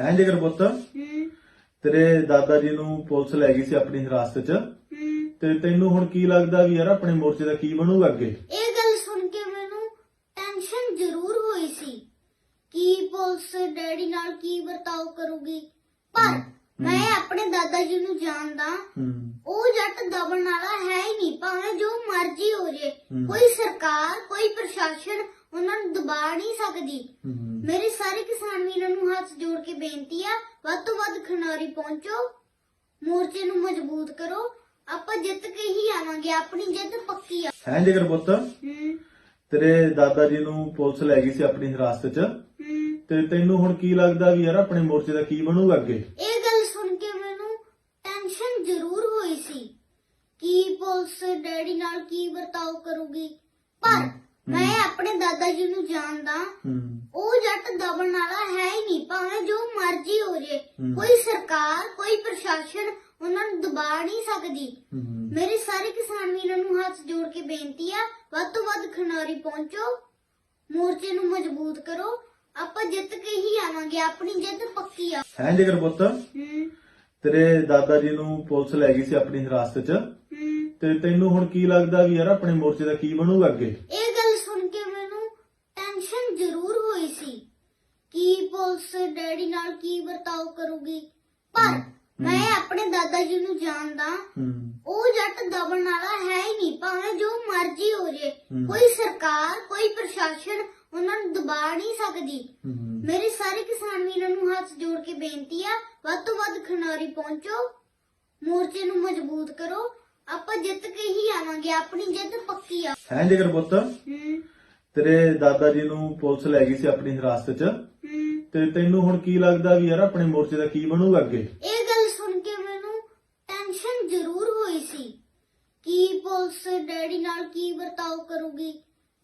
ਹੈ ਜਿਗਰ ਪੁੱਤ? ਹੂੰ। ਤੇਰੇ ਦਾਦਾ ਜੀ ਨੂੰ ਪੁਲਿਸ ਲੈ ਗਈ ਸੀ ਆਪਣੀ ਹਿਰਾਸਤ 'ਚ। ਹੂੰ। ਤੇ ਤੈਨੂੰ ਹੁਣ ਕੀ ਲੱਗਦਾ ਵੀ ਯਾਰ ਆਪਣੇ ਮੋਰਚੇ ਦਾ ਕੀ ਬਣੂਗਾ ਅੱਗੇ? ਇਹ ਗੱਲ ਸੁਣ ਕੇ ਮੈਨੂੰ ਟੈਨਸ਼ਨ ਜ਼ਰੂਰ ਹੋਈ ਸੀ ਕਿ ਪੁਲਿਸ ਡੈਡੀ ਨਾਲ ਕੀ ਵਰਤਾਓ ਕਰੂਗੀ। ਪਰ ਮੈਂ ਆਪਣੇ ਦਾਦਾ ਜੀ ਨੂੰ ਜਾਣਦਾ ਹੂੰ। ਉਹ ਜੱਟ ਦਬਣ ਵਾਲਾ ਹੈ ਹੀ ਨਹੀਂ ਭਾਵੇਂ ਜੋ ਮਰਜ਼ੀ ਹੋ ਜੇ। ਕੋਈ ਸਰਕਾਰ ਕੋਈ ਪ੍ਰਸ਼ਾਸਨ ਉਹਨਾਂ ਨੂੰ ਦਬਾ ਨਹੀਂ ਸਕਦੀ। ਹੂੰ। ਮੇਰੇ ਸਾਰੇ ਕਿਸਾਨ ਵੀਰਾਂ ਨੂੰ ਹੱਥ ਬੇਨਤੀ ਆ ਵੱਧ ਤੋਂ ਵੱਧ ਖਨਾਰੀ ਪਹੁੰਚੋ ਮੋਰਚੇ ਨੂੰ ਮਜ਼ਬੂਤ ਕਰੋ ਆਪਾਂ ਜਿੱਤ ਕੇ ਹੀ ਆਵਾਂਗੇ ਆਪਣੀ ਜਿੱਤ ਪੱਕੀ ਆ। ਹੈ ਜਿਗਰ ਪੁੱਤ? ਹੂੰ। ਤੇਰੇ ਦਾਦਾ ਜੀ ਨੂੰ ਪੁਲਿਸ ਲੈ ਗਈ ਸੀ ਆਪਣੀ ਹਿਰਾਸਤ 'ਚ। ਹੂੰ। ਤੇ ਤੈਨੂੰ ਹੁਣ ਕੀ ਲੱਗਦਾ ਵੀ ਯਾਰ ਆਪਣੇ ਮੋਰਚੇ ਦਾ ਕੀ ਬਣੂਗਾ ਅੱਗੇ? ਇਹ ਗੱਲ ਸੁਣ ਕੇ ਮੈਨੂੰ ਟੈਨਸ਼ਨ ਜ਼ਰੂਰ ਹੋਈ ਸੀ ਕਿ ਪੁਲਿਸ ਡੈਡੀ ਨਾਲ ਕੀ ਵਰਤਾਓ ਕਰੂਗੀ। ਪਰ ਮੈਂ ਆਪਣੇ ਦਾਦਾ ਜੀ ਨੂੰ ਜਾਣਦਾ ਹੂੰ। ਉਹ ਜੱਟ ਦਬਣ ਵਾਲਾ ਹੈ ਹੀ ਨਹੀਂ ਭਾਵੇਂ ਜੋ ਮਰਜ਼ੀ ਹੋ ਜੇ ਹੂੰ। ਕੋਈ ਸਰਕਾਰ ਕੋਈ ਪ੍ਰਸ਼ਾਸਨ ਉਹਨਾਂ ਨੂੰ ਦਬਾ ਨਹੀਂ ਸਕਦੀ। ਮੇਰੇ ਸਾਰੇ ਕਿਸਾਨ ਵੀਰਾਂ ਨੂੰ ਹੱਥ ਜੋੜ ਕੇ ਬੇਨਤੀ ਆ ਵੱਧ ਤੋਂ ਵੱਧ ਖਨਾਰੀ ਪਹੁੰਚੋ ਮੋਰਚੇ ਨੂੰ ਮਜ਼ਬੂਤ ਕਰੋ। ਆਪਾਂ ਜਿੱਤ ਕੇ ਹੀ ਆਵਾਂਗੇ ਆਪਣੀ ਜਿੱਤ ਪੱਕੀ ਆ। ਹੈ ਜਿਗਰ ਪੁੱਤ? ਹੂੰ। ਤੇਰੇ ਦਾਦਾ ਜੀ ਨੂੰ ਪੁਲਿਸ ਲੈ ਗਈ ਸੀ ਆਪਣੀ ਹਿਰਾਸਤ 'ਚ। ਤੇ ਤੈਨੂੰ ਹੁਣ ਕੀ ਲੱਗਦਾ ਵੀ ਯਾਰ ਆਪਣੇ ਮੋਰਚੇ ਦਾ ਕੀ ਬਣੂਗਾ ਅੱਗੇ ਇਹ ਗੱਲ ਸੁਣ ਕੇ ਮੈਨੂੰ ਟੈਨਸ਼ਨ ਜ਼ਰੂਰ ਹੋਈ ਸੀ ਕਿ ਪੁਲਿਸ ਡੈਡੀ ਨਾਲ ਕੀ ਵਰਤਾਓ ਕਰੂਗੀ? ਪਰ ਮੈਂ ਆਪਣੇ ਦਾਦਾ ਜੀ ਨੂੰ ਜਾਣਦਾ ਹੂੰ। ਉਹ ਜੱਟ ਦਬਣ ਵਾਲਾ ਹੈ ਹੀ ਨਹੀਂ ਭਾਵੇਂ ਜੋ ਮਰਜ਼ੀ ਹੋ ਜੇ। ਕੋਈ ਸਰਕਾਰ ਕੋਈ ਪ੍ਰਸ਼ਾਸਨ ਉਹਨਾਂ ਨੂੰ ਦਬਾ ਨਹੀਂ ਸਕਦੀ। ਹੂੰ ਮੇਰੇ ਸਾਰੇ ਕਿਸਾਨ ਵੀਰਾਂ ਨੂੰ ਹੱਥ ਜੋੜ ਕੇ ਬੇਨਤੀ ਆ ਵੱਧ ਤੋਂ ਵੱਧ ਖਨਾਰੀ ਪਹੁੰਚੋ ਮੋਰਚੇ ਨੂੰ ਮਜ਼ਬੂਤ ਕਰੋ ਆਪਾਂ ਜਿੱਤ ਕੇ ਹੀ ਆਵਾਂਗੇ ਆਪਣੀ ਜਿੱਤ ਪੱਕੀ ਆ। ਹੈ ਜਿਗਰ ਪੁੱਤ? ਹੂੰ। ਤੇਰੇ ਦਾਦਾ ਜੀ ਨੂੰ ਪੁਲਿਸ ਲੈ ਗਈ ਸੀ ਆਪਣੀ ਹਿਰਾਸਤ 'ਚ। ਤੇ ਤੈਨੂੰ ਹੁਣ ਕੀ ਲੱਗਦਾ ਵੀ ਯਾਰ ਆਪਣੇ ਮੋਰਚੇ ਦਾ ਕੀ ਬਣੂਗਾ ਅੱਗੇ? ਇਹ ਗੱਲ ਸੁਣ ਕੇ ਮੈਨੂੰ ਟੈਨਸ਼ਨ ਜ਼ਰੂਰ ਹੋਈ ਸੀ ਕਿ ਪੁਲਿਸ ਡੈਡੀ ਨਾਲ ਕੀ ਵਰਤਾਓ ਕਰੂਗੀ।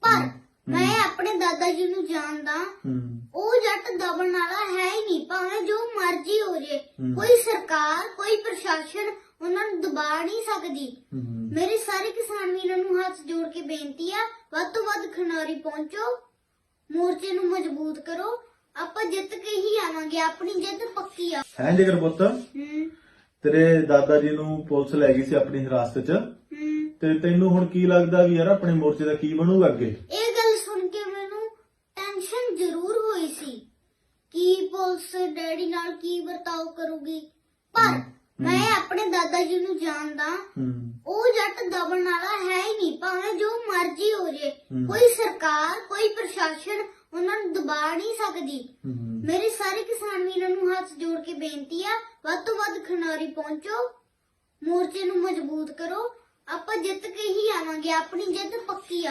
ਪਰ ਮੈਂ ਆਪਣੇ ਦਾਦਾ ਜੀ ਨੂੰ ਜਾਣਦਾ ਹੂੰ। ਉਹ ਜੱਟ ਦਬਣ ਵਾਲਾ ਹੈ ਹੀ ਨਹੀਂ ਭਾਵੇਂ ਜੋ ਮਰਜ਼ੀ ਹੋ ਜੇ। ਕੋਈ ਸਰਕਾਰ ਕੋਈ ਪ੍ਰਸ਼ਾਸਨ ਉਹਨਾਂ ਨੂੰ ਦਬਾ ਨਹੀਂ ਸਕਦੀ। ਹੂੰ ਮੇਰੇ ਸਾਰੇ ਕਿਸਾਨ ਵੀਰਾਂ ਨੂੰ ਹੱਥ ਜੋੜ ਕੇ ਬੇਨਤੀ ਆ ਵੱਧ ਤੋਂ ਵੱਧ ਖਨਾਰੀ ਪਹੁੰਚੋ ਮੋਰਚੇ ਨੂੰ ਮਜ਼ਬੂਤ ਕਰੋ ਜਿੱਤ ਕੇ ਹੀ ਆਵਾਂਗੇ ਆਪਣੀ ਜਿੱਤ ਪੱਕੀ ਆ। ਹੈ ਜਿਗਰ ਪੁੱਤ? ਹੂੰ। ਤੇਰੇ ਦਾਦਾ ਜੀ ਨੂੰ ਪੁਲਿਸ ਲੈ ਗਈ ਸੀ ਆਪਣੀ ਹਿਰਾਸਤ 'ਚ। ਹੂੰ। ਤੇ ਤੈਨੂੰ ਹੁਣ ਕੀ ਲੱਗਦਾ ਵੀ ਯਾਰ ਆਪਣੇ ਮੋਰਚੇ ਦਾ ਕੀ ਬਣੂਗਾ ਅੱਗੇ? ਇਹ ਗੱਲ ਸੁਣ ਕੇ ਮੈਨੂੰ ਟੈਨਸ਼ਨ ਜ਼ਰੂਰ ਹੋਈ ਸੀ ਕਿ ਪੁਲਿਸ ਡੈਡੀ ਨਾਲ ਕੀ ਵਰਤਾਓ ਕਰੂਗੀ। ਪਰ ਮੈਂ ਆਪਣੇ ਦਾਦਾ ਜੀ ਨੂੰ ਜਾਣਦਾ ਹੂੰ। ਉਹ ਜੱਟ ਦਬਣ ਵਾਲਾ ਹੈ ਹੀ ਨਹੀਂ ਭਾਵੇਂ ਜੋ ਮਰਜ਼ੀ ਹੋ ਜੇ। ਕੋਈ ਸਰਕਾਰ ਕੋਈ ਪ੍ਰਸ਼ਾਸਨ ਦਬਾ ਨਹੀਂ ਸਕਦੀ। ਮੇਰੇ ਸਾਰੇ ਕਿਸਾਨ ਵੀਰਾਂ ਨੂੰ ਹੱਥ ਜੋੜ ਕੇ ਬੇਨਤੀ ਆ ਵੱਧ ਤੋਂ ਵੱਧ ਖਨਾਰੀ ਪਹੁੰਚੋ ਮੋਰਚੇ ਨੂੰ ਮਜ਼ਬੂਤ ਕਰੋ। ਆਪਾਂ ਜਿੱਤ ਕੇ ਹੀ ਆਵਾਂਗੇ ਆਪਣੀ ਜਿੱਤ ਪੱਕੀ ਆ।